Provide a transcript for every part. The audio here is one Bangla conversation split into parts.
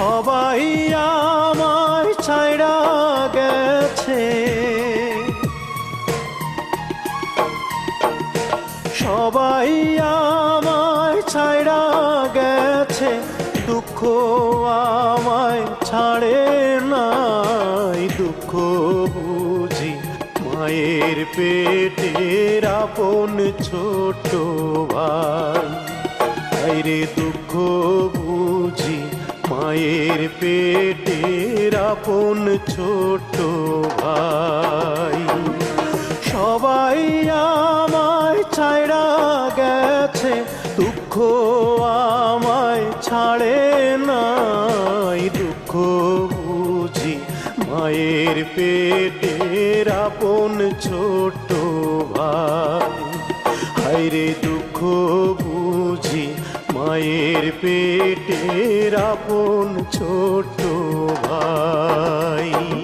সবাই আমায় ছাইড়া গেছে। সবাই আমায় ছাইড়া গেছে, দুঃখ আমায় ছাড়ে নাই। দুঃখ বুঝি মায়ের পেটের আপন ছোট ভাই। বাইরে দুঃখ মায়ের পেটের আপন ছোট ভাই। সবাই আমায় ছাইড়া গেছে, দুঃখ আমায় ছাড়ে নাই। দুঃখ বুঝি মায়ের পেটের আপন ছোট ভাই। হায়রে দুঃখ মায়ের পেটের আপন ছোট ভাই।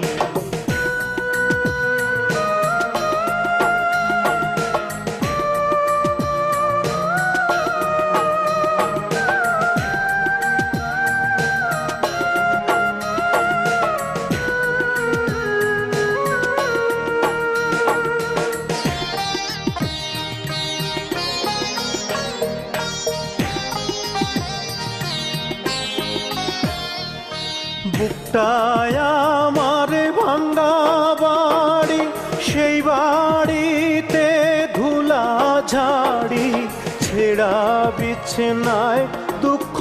বুকটায় আমার ভাঙ্গা বাড়ি, সেই বাড়িতে ধুলা ঝাড়ি, ছেঁড়া বিছনায় দুঃখ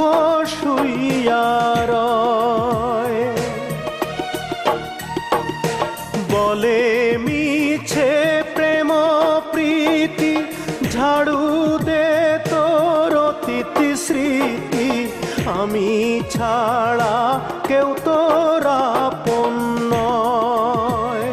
শুইয়ার বলে, মিছে প্রেম প্রীতি, ঝাড়ু দে তোর অতীত স্মৃতি। আমি ছাড়া কেউ তোরা নয়।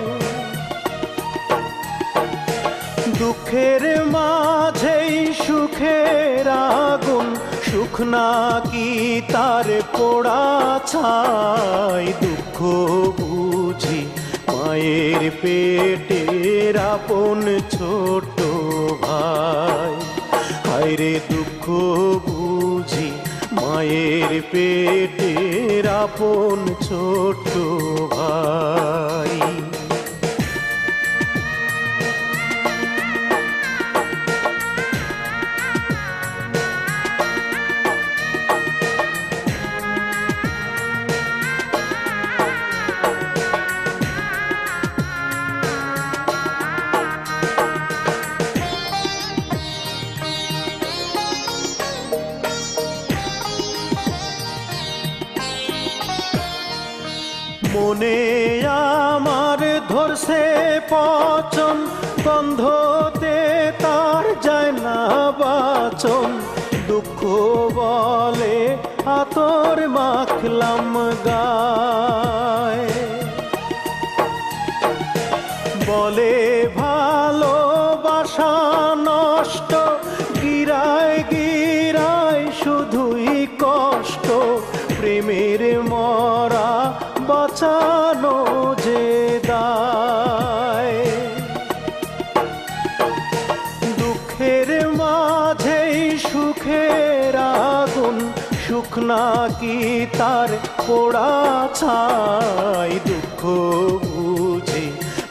দুঃখের মাঝেই সুখের আগুন, সুখ নাকি তার পোড়া ছাই। দুঃখ বুঝি মায়ের পেটের আপন ছোট ভাই। হায়রে দুঃখ বুঝি মায়ের পেটের আপন ছোট্ট ভাই। মনে আমার ধরছে পচন, গন্ধতে তার যায় না বাচন। দুঃখ বলে আতর মাখলাম গায়। বলে ভালোবাসা নষ্ট, গিরায় গিরায় শুধুই কষ্ট। প্রেমের মরা বাঁচানো যে দায়। দুঃখের মাঝেই সুখের আগুন, সুখ নাকি তার পোড়া ছাই। দুঃখ বুঝি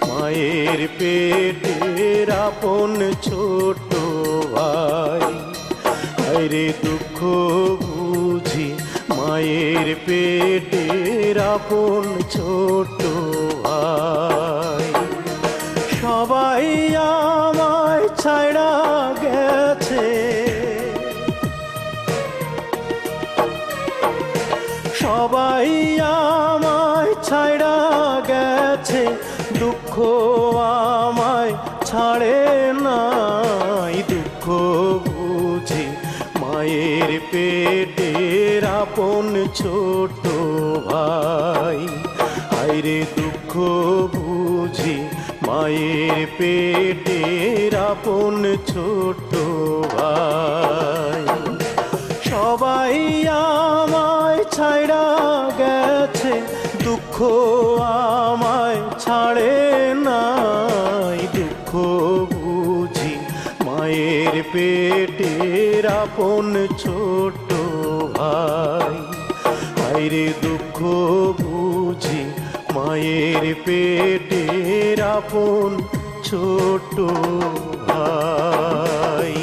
মায়ের পেটের আপন ছোট ভাই। আরে দুঃখ বুঝি মায়ের পেটের আপন ছোট সবাই আমায় ছাড়া গেছে। সবাই আমায় ছাড়া গেছে। দুঃখ আমায় ছাড়ে আপন ছোট ভাই। আইরে দুঃখ বুঝি মায়ের পেটের আপন ছোট ভাই। সবাই আমায় ছাড়া গেছে, দুঃখ আমায় ছাড়ে নাই। দুঃখ বুঝি মায়ের পেটের আপন ছোট ভাই। আইরে দুঃখ বুঝি মায়ের পেটের আপন ছোট ভাই।